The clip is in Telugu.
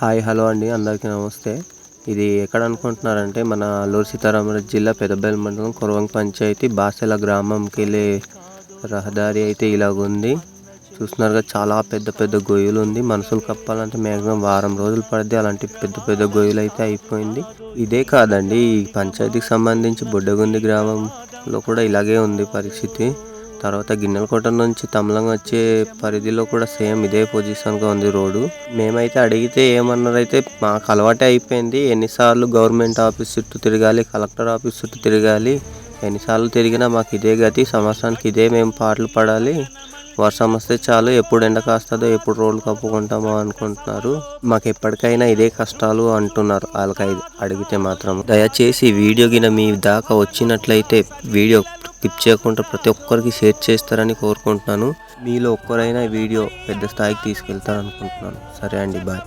హాయ్ హలో అండి. అందరికీ నమస్తే. ఇది ఎక్కడ అనుకుంటున్నారంటే మన అల్లూరు సీతారామరాజు జిల్లా పెద్దబెల్ మండలం కురవంగ పంచాయతీ బాసెల గ్రామంకి వెళ్ళే రహదారి అయితే ఇలాగుంది. చూస్తున్నారుగా చాలా పెద్ద పెద్ద గొయ్యలు ఉంది మనుషులు కప్పాలంటే మ్యాక్సిమం వారం రోజులు పడితే అలాంటి పెద్ద పెద్ద గొయ్యలు అయితే అయిపోయింది. ఇదే కాదండి ఈ పంచాయతీకి సంబంధించి బుడ్డగుంది గ్రామంలో కూడా ఇలాగే ఉంది పరిస్థితి. తర్వాత గిన్నెలకోట నుంచి తమలం వచ్చే పరిధిలో కూడా సేమ్ ఇదే పొజిషన్గా ఉంది రోడ్డు మేమైతే అడిగితే ఏమన్నారైతే మాకు అలవాటే అయిపోయింది. ఎన్నిసార్లు గవర్నమెంట్ ఆఫీస్ చుట్టూ తిరగాలి కలెక్టర్ ఆఫీస్ చుట్టూ తిరగాలి. ఎన్నిసార్లు తిరిగినా మాకు ఇదే గతి. సంవత్సరానికి ఇదే మేము పాటలు పడాలి. వర్షం వస్తే చాలు ఎప్పుడు ఎండ కాస్తుందో ఎప్పుడు రోడ్లు కప్పుకుంటామో అనుకుంటున్నారు. మాకు ఎప్పటికైనా ఇదే కష్టాలు అంటున్నారు వాళ్ళకి అడిగితే మాత్రం. దయచేసి వీడియో గిన మీ దాకా వచ్చినట్లయితే వీడియో స్కిప్ చేయకుండా ప్రతి ఒక్కరికి షేర్ చేస్తారని కోరుకుంటున్నాను. మీలో ఒక్కరైనా ఈ వీడియో పెద్ద స్థాయికి తీసుకెళ్తారనుకుంటున్నాను. సరే అండి బాయ్.